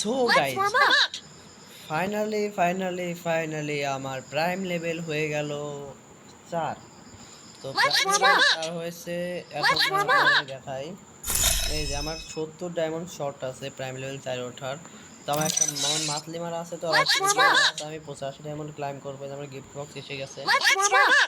So guys finally finally finally আমার prime level হয়ে গেল। চার। তো চার হয়েছে। এখন দেখাই। এই যে আমার সত্তর ডায়মন্ড শর্ট আছে প্রাইম লেভেল চার ওঠার। তো আমার একটা আমার মাতলি মারা আছে তো আমি পঁচাশি ডায়মন্ড ক্লাইম করব আমার গিফট বক্স এসে গেছে।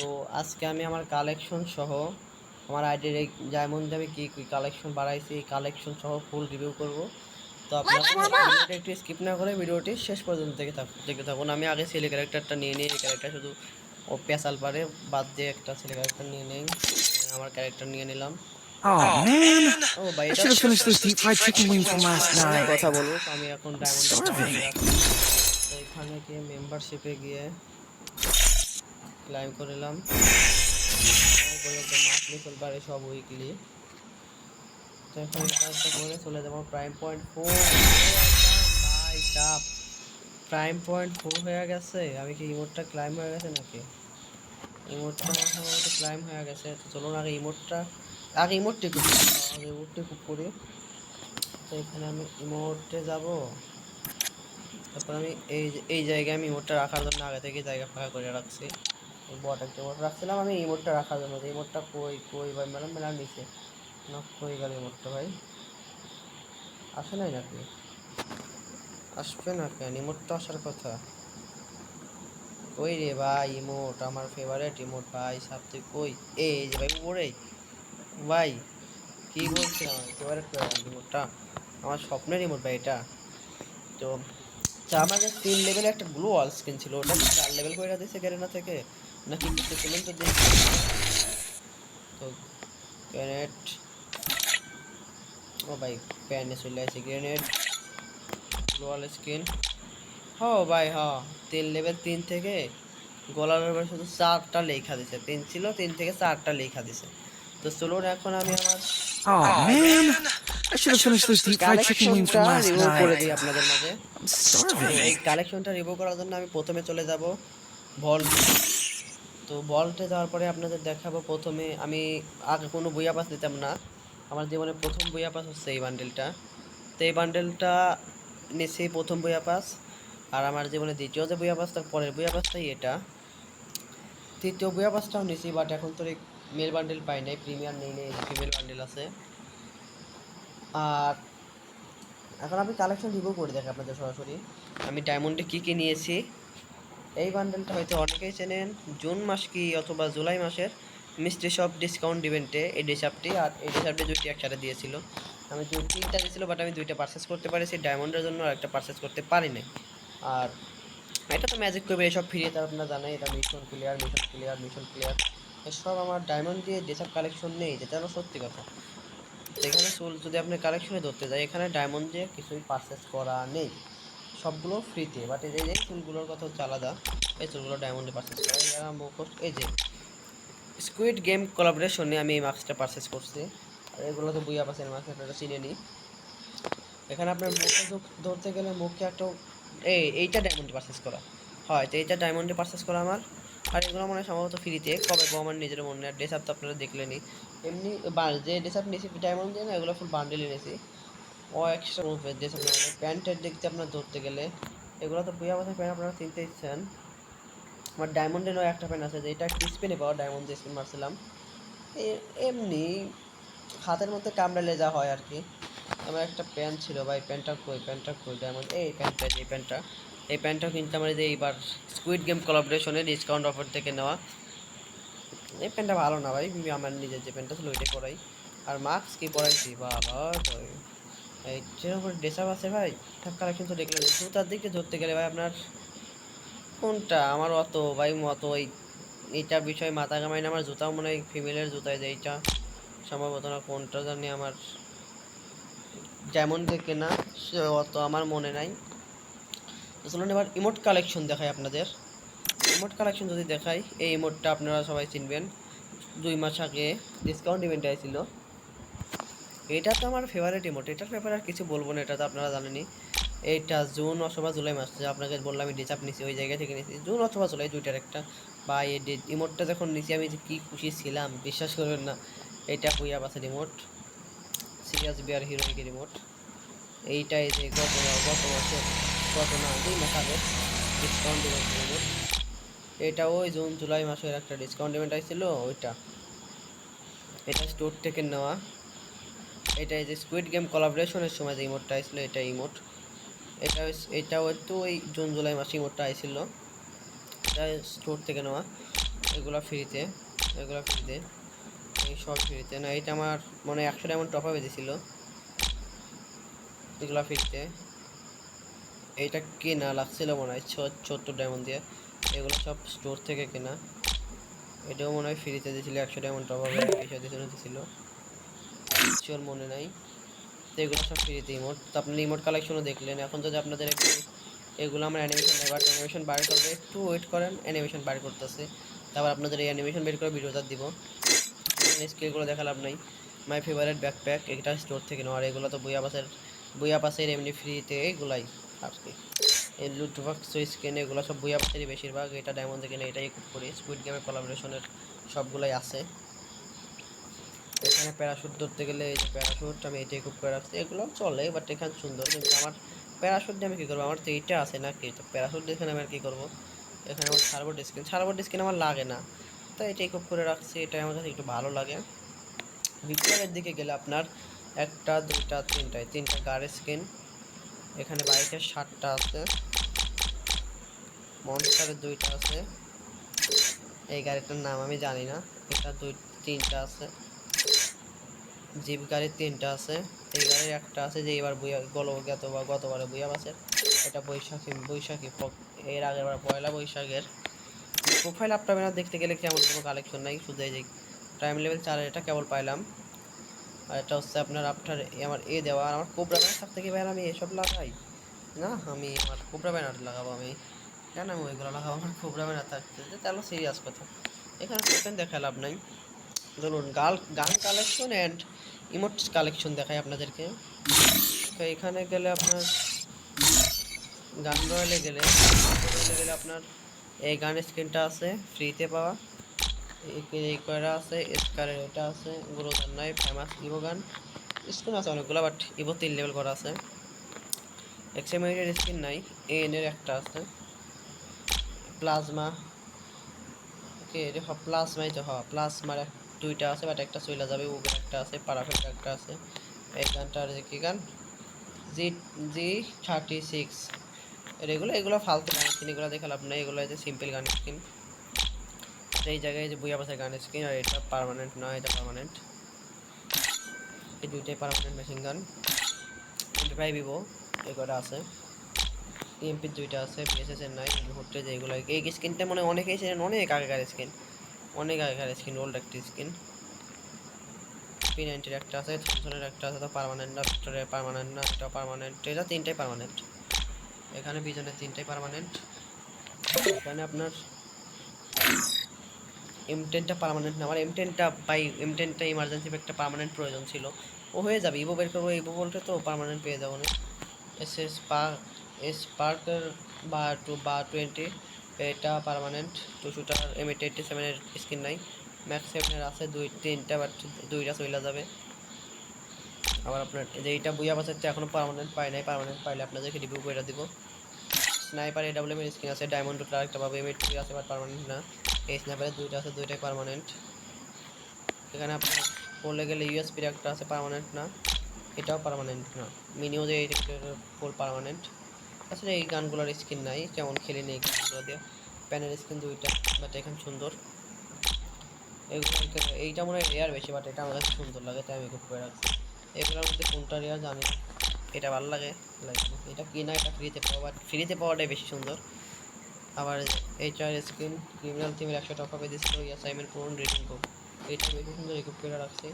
তো আজকে আমি আমার কালেকশন সহ আমার আইডির এই ডায়মন্ডে আমি কি কি কালেকশন বাড়াইছি এই কালেকশন সহ ফুল রিভিউ করব। তো আপনারা ভিডিওটা একটু স্কিপ না করে ভিডিওটি শেষ পর্যন্ত দেখে থাক দেখে থাকুন। আমি আগে ছেলে ক্যারেক্টারটা নিয়ে নিই। এই ক্যারেক্টার শুধু ও পেশাল পারে। বাদ দিয়ে একটা ছেলে ক্যারেক্টার নিয়ে নেই। আমার ক্যারেক্টার নিয়ে নিলাম। Oh man, ও ভাই I এটা should have finished those deep fried chicken wings from last night. কথা বলব তো আমি এখন ডায়মন্ড Starving. এখানে গিয়ে মেম্বারশিপে গিয়ে ক্লাইম করলাম মাসলি চলবারে সব উইকলি তো এখানে কাজটা করে চলে যাব। Prime point four prime point four হয়ে গেছে। আমি কি ইমোটটা ক্লাইম হয়ে গেছে নাকি? ইমোটটা সম্ভবত ক্লাইম হয়ে গেছে। তো চলুন আগে ইমোটটা আগে ইমোটটি করি আগে ইমোটটি খুব করি। তো এখানে আমি ইমোটে যাব। তারপর আমি এই এই জায়গায় আমি ইমোটটা রাখার জন্য আগে থেকে জায়গা ফাঁকা করে রাখছি। বট একটা রাখছিলাম, আমি ইমোটটা রাখার জন্য। ইমোটটা কই কই ভাই? ম্যাডাম ম্যাডাম নিচে। না কই গেল ইমোটটা ভাই। আসে নাই নাকি? আসবে না কেন? ইমোট আসার কথা। কই রে ভাই ইমোট আমার ফেভারিট ইমোট ভাই সবথেকে কই? এই যে ভাই উপরেই ভাই, কি বলছে আমার ফেভারিট রিমোটটা আমার স্বপ্নের রিমোট ভাই এটা। তো, তা আমার কাছে তিন লেভেলে একটা গ্লো ওয়াল স্ক্রিন ছিল, ওটা চার লেভেল করে দিয়েছে গ্যারেনা থেকে? নাকি তো দেখি। তো গ্রেনেড ও ভাই প্যানে চলে আসছে গ্রেনেড গ্লো ওয়াল স্ক্রিন হ ভাই হ। তিন লেভেল তিন থেকে গলার উপরে শুধু চারটা লেখা দিছে। তিন ছিল তিন থেকে চারটা লেখা দিছে। তো চলুন এখন আমি আমার Oh কালেকশনটা starving. কালেকশনটা রিভিউ করার জন্য আমি প্রথমে চলে যাব ভল্ট তো। ভল্টে যাওয়ার পরে আপনাদের দেখাবো প্রথমে আমি আগে কোনো বইয়া পাস দিতাম না। আমার জীবনে প্রথম বইয়া পাস হচ্ছে এই বান্ডেলটা তো এই বান্ডেলটা নিয়েছি প্রথম বইয়া পাস আর আমার জীবনে দ্বিতীয় যে বইয়া পাস তার পরের বইয়া পাসটাই এটা। তৃতীয় বইয়া পাসটাও নিয়েছি বাট এখন তো মেল বান্ডেল পাই নাই প্রিমিয়ার নেই নেই ফিমেল বান্ডেল আছে। আর এখন আমি কালেকশন রিভিউ করে দেখি আপনাদের সরাসরি। আমি ডায়মন্ডে কী কী নিয়েছি? এই বান্ডেলটা হয়তো অনেকেই চেনেন, জুন মাস কি অথবা জুলাই মাসের। মিস্ট্রি শপ ডিসকাউন্ট ইভেন্টে এই ডিসাপটি আর এই ডিসাপটি দুইটি একসাথে দিয়েছিল। আমি দু তিনটা দিয়েছিল বাট আমি দুইটা পারচেস করতে পারি, সেই ডায়মন্ডের জন্য আর একটা পারচেস করতে পারি নাই। আর এটা তো ম্যাজিক করবে, এসব ফ্রি তার আপনারা জানেন, এটা mission clear mission clear mission clear এসব আমার ডায়মন্ড দিয়ে যেসব কালেকশন নেই যেটা হলো সত্যি কথা। এখানে চুল, যদি আপনি কালেকশনে ধরতে যাই, এখানে ডায়মন্ড দিয়ে কিছুই পারচেস করা নেই। সবগুলো ফ্রিতে বাট এই যে চুলগুলোর কথা হচ্ছে আলাদা, এই চুলগুলো ডায়মন্ডে পারচেস করা এই যে স্কুইড গেম কোলাবোরেশনে আমি এই মাস্কটা পারচেস করছি। আর এগুলো তো বুইয়া পাশের মাস্ক আপনারা চিনে নিই এখানে আপনার মুখে ধরতে গেলে মুখে একটা এই, এইটা ডায়মন্ডে পারচেস করা। হয়, তো এইটা ডায়মন্ডে পারচেস করা আমার। আর এগুলো মনে হয় সম্ভবত ফ্রিতে কবে আমার নিজের মনে হয়। ড্রেস আপ তো আপনারা দেখলেনি এমনি যে ড্রেস আপ নিয়েছি ডায়মন্ড দিয়ে না, এগুলো ফুল বান্ডেল এনেছি ও এক্সট্রা ড্রেস আপ প্যান্টের দেখতে আপনার ধরতে গেলে, এগুলো তো বুয়া বাসা প্যান্ট আপনারা কিনতে ইচ্ছেন। আমার ডায়মন্ডেরও একটা প্যান্ট আছে যেটা ক্রিস্পেনে পাওয়া ডায়মন্ড দিয়ে স্কিন মারছিলাম। এমনি হাতের মধ্যে কামড়ালে যা হয় আর কি। আমার একটা প্যান্ট ছিল ভাই প্যান্টটা কই প্যান্টটা কই? ডায়মন্ড এই প্যান্টটা এই প্যান্টটা এই প্যান্টটা কিন্তু আমার যে এইবার স্কুইড গেম কোলাবোরেশনে ডিসকাউন্ট অফার থেকে নেওয়া। এই প্যান্টটা ভালো না ভাই, আমি আমার নিজের যে প্যান্টটা ছিল ওইটাই পরাই আর মাস্ক কি পরাইছি বাবা এই যেরকম ড্রেস আপ আছে ভাই সব কালেকশন তো দেখলাম জুতার দিকে ধরতে গেলে ভাই আপনার কোনটা? আমার অত, ভাই মতো ওই এইটা বিষয় মাথা কামাই না। আমার জুতাও মনে হয় ফিমেলের জুতায় যে এইটা। সম্ভবত না কোনটা জানি আমার যেমন থেকে না সে অত আমার মনে নাই। চলুন এবার ইমোট কালেকশন দেখাই আপনাদের। ইমোট কালেকশন যদি দেখাই, এই ইমোটটা আপনারা সবাই চিনবেন। দুই মাস আগে ডিসকাউন্ট ইভেন্ট আইছিল। এটা তো আমার ফেভারিট ইমোট এটার ব্যাপারে আর কিছু বলব না, এটা তো আপনারা জানেনই। এইটা জুন অথবা জুলাই মাস, যে আপনাকে বললাম আমি ডিচাপ নিছি ওই জায়গা থেকে নিছি জুন অথবা জুলাই দুইটার একটা, বা এই ইমোটটা যখন নিছি আমি যে কী খুশি ছিলাম, বিশ্বাস করবেন না এটা কুইয়া বাসের remote serious bear heroic remote এইটাই যে গত গত মাসে, গত না, দুই মাস আগে ডিসকাউন্ট ইভেন্ট রিমোট এটা ওই জুন, জুলাই মাসের একটা ডিসকাউন্ট ইভেন্ট আসছিল, ওইটা, এটা স্টোর থেকে নেওয়া এটা এই যে স্কুইড গেম কোলাবোরেশনের সময় যে ইমোটটা আসছিল, এটা ইমোট এটা হইস- এটা হয়তো ওই জুন, জুলাই মাসে ইমোটটা আইছিল। এটা স্টোর থেকে নেওয়া। এগুলো ফ্রিতে এগুলো ফ্রিতে। এই সব ফ্রিতে। না এটা আমার মনে হয় একশো ডায়মন্ড টপ আপে দিছিল। এগুলো ফ্রিতে। এইটা কেনা লাগছিল মনে হয় সত্তর ডায়মন্ড দিয়ে। এগুলো সব স্টোর থেকে কেনা। এটাও মনে হয় ফ্রিতে দিয়েছিল একশো ডায়মন্ড টপ আপে এসে দিয়েছিল শিওর মনে নাই। তো এগুলো সব ফ্রিতে ইমোট তো আপনি ইমোট কালেকশনও দেখলেন। এখন যদি আপনাদের একটু এগুলো আমার অ্যানিমেশন এবার অ্যানিমেশন বার করবে, একটু ওয়েট করেন অ্যানিমেশন বার করতেছে। তারপর আপনাদের এই অ্যানিমেশন বের করে ভিডিওটা দিব। স্কিলগুলো দেখা লাভ নাই। মাই ফেভারিট ব্যাকপ্যাক এটা স্টোর থেকে নেওয়া। আর এগুলো তো বইয়া পাসের বইয়া পাসের এমনি ফ্রিতে এগুলাই আর কি। এই লুটবাক্স স্কিন এগুলো সব বইয়া পাসেরই বেশিরভাগ। এটা ডায়মন্ড থেকে এটাই করি। স্কুইড গেমের কোলাবোরেশনের সবগুলাই আছে। এখানে প্যারাশুট ধরতে গেলে এই প্যারাশুট, আমি এটাই খুব করে রাখছি। এগুলো চলে বাট এখানে সুন্দর, কিন্তু আমার প্যারাশুট দিয়ে আমি কী করব? আমার তো এইটা আছে নাকি? তো প্যারাশুট দিয়ে এখানে আমি আর কী করব? এখানে আমার সার্বোর্ড স্ক্রিন সার্বোর্ড স্ক্রিন আমার লাগে না। তো এটাই খুব করে রাখছি এটা আমার কাছে একটু ভালো লাগে। ভিক্টোরিয়ার দিকে গেলে আপনার একটা, দুইটা, তিনটায়, তিনটা গাড়ির স্কিন এখানে বাইকের সাতটা আছে। মনস্টারের দুইটা আছে। এই গাড়িটার নাম আমি জানি না। এটা দুই, তিনটা আছে। জিপ গাড়ির তিনটা আছে। এই গাড়ির একটা আছে যে এবার বইয়া গত বা গতবারে বইয়া আছে এটা বৈশাখী বৈশাখী এর আগের বার পয়লা বৈশাখের। প্রোফাইল আপটা না দেখতে গেলে কেমন কোনো কালেকশন নাই। শুধু এই যে প্রাইম লেভেল চার এটা কেবল পাইলাম। আর এটা হচ্ছে আপনার আপনার আমার এ দেওয়া। আর আমার কোবরা ব্যানার থাকতে কি ভাই আমি এসব লাগাই? না, আমি আমার কোবরা ব্যানার লাগাবো আমি। কেন আমি ওইগুলো লাগাবো? আমার কোবরা ব্যানার থাকতে যে তাহলে সিরিয়াস কথা। এখানে দেখা লাভ নাই। ধরুন গাল, গান কালেকশন অ্যান্ড ইমোট কালেকশন দেখাই আপনাদেরকে। তো এখানে গেলে আপনার গান রয়েলে গেলে গেলে আপনার এই গানের স্ক্রিনটা আছে ফ্রিতে পাওয়া। এই- কয়টা আছে স্কারের এটা আছে গুরুদার নাই ফেমাস ইভো গান। স্ক্রিন আছে অনেকগুলো বাট ইভো তিন লেভেল করা আছে। এক্সএমআইডের স্ক্রিন নাই এন এর একটা আছে। প্লাজমা ওকে এটা প্লাজমাই তো হ প্লাজমার এক- দুইটা আছে বাট একটা চলে যাবে ওগুলো একটা আছে পারাফেক্ট একটা আছে। এই গানটার যে কি গান? জি জি থার্টি সিক্স এগুলো এগুলো ফালতু গান স্কিন এগুলো দেখে লাভ নেই, এগুলো যে সিম্পল গান স্কিন এই জায়গায় যে বুয়া পাশে গান স্কিন আর এটা পার্মানেন্ট নয়, এটা পার্মানেন্ট এই দুইটাই permanent machine gun twenty five Vivo এগুলো আছে। ইএমপির দুইটা আছে বিএসএস এর নাই ঘুরতে যে এগুলো, এই স্কিনটা মানে অনেকেই ছিলেন অনেক আগেকার স্কিন অনেক আগেকার স্কিন ওল্ড একটা স্কিন পি নাইনটির একটা আছে থমসনের একটা আছে, তো পার্মানেন্ট না ভিক্টোরিয়ার পার্মানেন্ট না এটা পারমানেন্ট এটা তিনটাই পার্মানেন্ট এখানে বিজনের তিনটাই পার্মানেন্ট এখানে আপনার এম টেনটা পার্মানেন্ট না, আমার এম টেনটা বাই এম টেনটা ইমার্জেন্সি একটা পার্মানেন্ট প্রয়োজন ছিল। ও হয়ে যাবে ইভো বের করব ইভো বলতে তো পার্মানেন্ট পেয়ে যাব না। এস এস পার এস পার্কের বা টু বা টোয়েন্টি এটা permanent two shooter M eight eighty সেভেনের স্ক্রিন নাই। ম্যাক্স সেভেনের আছে, দুই, তিনটা বাট দুইটা চলে যাবে। আবার আপনার এই যে এইটা বুয়া বাসাচ্ছে এখনও পার্মানেন্ট পাই নাই। পার্মানেন্ট পাইলে আপনাদেরকে রিভিউ করে দিব। স্নাইপার এ এডাব্লিউএম এর স্কিন আছে ডায়মন্ড টুটার আরেকটা পাবো এম এইট আছে বাট পার্মানেন্ট না। এই স্ন্যাপারের দুইটা আছে, দুইটাই পার্মানেন্ট এখানে আপনার পড়লে গেলে ইউএসপির একটা আছে পার্মানেন্ট না। এটাও পার্মানেন্ট না। মিনিও যে ফুল পার্মানেন্ট আসলে এই গানগুলোর স্কিন নাই, কেমন খেলি নেই গানগুলো দিয়ে। প্যানের স্কিন দুইটা বাট এখন সুন্দর। এইটা মনে হয় রেয়ার বেশি বাট এটা আমার কাছে সুন্দর লাগে, তাই আমি খুব করে রাখছি এগুলোর মধ্যে কোনটা রেয়ার জানি এটা ভালো লাগে, like, এটা কিনা এটা ফ্রিতে পাওয়া বাট ফ্রিতে পাওয়াটাই বেশি সুন্দর। আবার এইচআর স্ক্রিন ক্রিমিনাল টিমের একশো টাকা পেয়ে দিচ্ছিল অ্যাসাইনমেন্ট পূরণ রিডিং বুক এটা বেশি সুন্দর ইকুপ করে রাখছি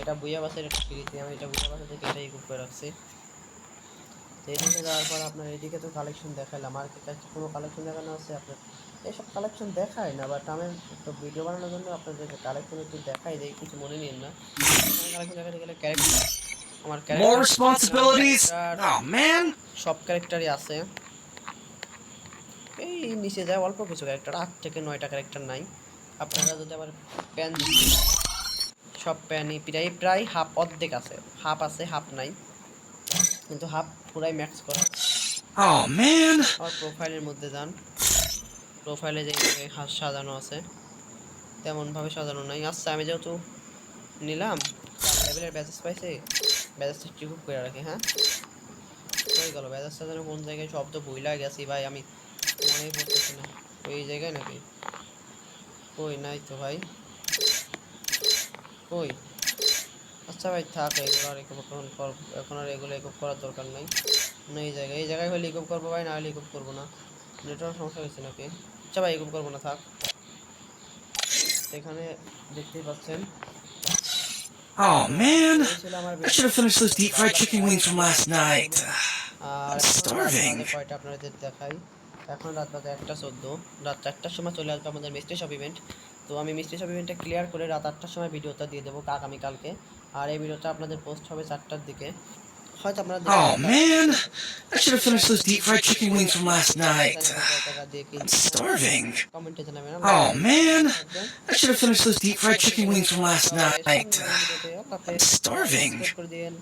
এটা বুয়া বাসের, এটা ফ্রিতে আমি এটা বুয়া বাসা থেকে এটা ইকুপ করে রাখছি তো এদিকে যাওয়ার পর আপনার এদিকে তো কালেকশন দেখালাম আর কাছে কোনো কালেকশন দেখানো আছে আপনার? এইসব কালেকশন দেখায় না বাট আমি একটু ভিডিও বানানোর জন্য আপনাদেরকে কালেকশন একটু দেখাই দেয় কিছু মনে নিন না। কালেকশন দেখাতে গেলে ক্যারেক্টার আমার responsibilities? character- Oh সব ক্যারেক্টারই আছে। এই নিচে যায় অল্প কিছু ক্যারেক্টার আট থেকে নয়টা ক্যারেক্টার নাই। আপনারা যদি আবার প্যান সব প্যানই প্রায় প্রায় হাফ অর্ধেক আছে। হাফ আছে হাফ নাই। কিন্তু হাফ পুরাই ম্যাক্স করা। Oh. আর প্রোফাইলের মধ্যে যান। প্রোফাইলে যে সাজানো আছে তেমনভাবে সাজানো নাই। আচ্ছা আমি যেহেতু নিলাম লেভেলের ব্যাচেস পাইছি ব্যাচেসটা খুব করে রাখি হ্যাঁ? হয়ে গেল। ব্যাচেসটা যেন কোন জায়গায় শব্দ ভুইলা গেছি ভাই আমি মনেই পড়তেছি না। ওই জায়গায় নাকি? কই নাই তো ভাই। কই? আচ্ছা ভাই থাক এগুলো আর এগুলো এখন কর- এখন আর এগুলো একুপ করার দরকার নাই। না এই জায়গায় এই জায়গায় হলে একুপ করব ভাই না হলে একুপ করব না। নেটওয়ার্ক সমস্যা হয়েছে নাকি? আচ্ছা ভাই একুপ করব না থাক। এখানে দেখতেই পাচ্ছেন। Oh man. I should have finished those deep fried chicken wings from last night. R I'm starving. বাজে আপনাদের দেখাই। এখন রাত বাজে একটা চোদ্দ। রাত চারটার সময় চলে আসবে আমাদের মিস্ত্রি শপ ইভেন্ট তো আমি মিস্ত্রি শপ ইভেন্টটা ক্লিয়ার করে রাত আটটার সময় ভিডিওটা দিয়ে দেবো আগামীকালকে আর এই ভিডিওটা আপনাদের পোস্ট হবে চারটার দিকে হয়তো আপনারা Oh man. I should have finished those deep fried chicken wings from last night. I'm starving. কমেন্টে জানাবেন Oh man. I should have finished those deep fried chicken wings from last night. I'm starving. করে দিন